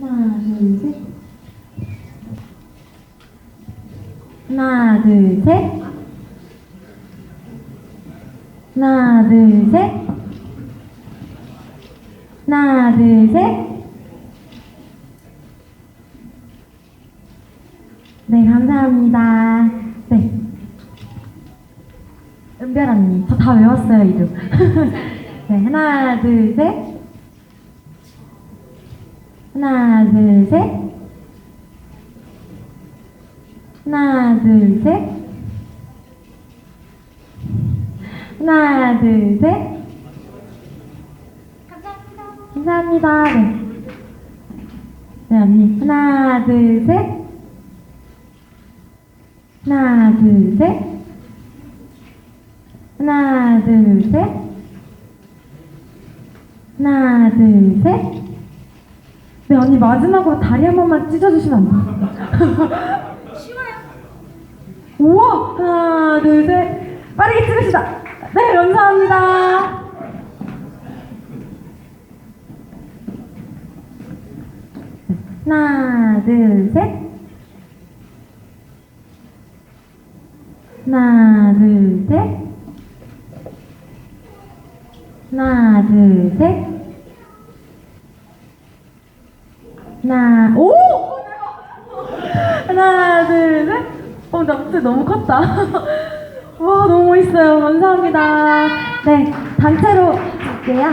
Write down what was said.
하나, 둘, 셋. 하나, 둘, 셋. 하나, 둘, 셋. 하나, 둘, 셋. 네, 감사합니다. 네. 은별 언니, 저 다 외웠어요, 이름. 네, 하나, 둘, 셋. 하나, 둘, 셋. 하나, 둘, 셋. 하나, 둘, 셋. 감사합니다. 네. 네, 언니. 하나, 둘, 셋. 하나, 둘, 셋. 하나, 둘, 셋. 하나, 둘, 셋. 네, 언니 마지막으로 다리 한 번만 찢어주시면 안 돼요? 쉬워요. 우와! 하나, 둘, 셋. 빠르게 찍읍시다. 네, 감사합니다. 하나, 둘, 셋. 하나, 둘, 셋. 하나, 둘, 셋. 하나, 오! 하나, 둘, 셋. 어, 나 목소리 너무 컸다. 와, 너무 멋있어요. 감사합니다. 네, 단체로 할게요.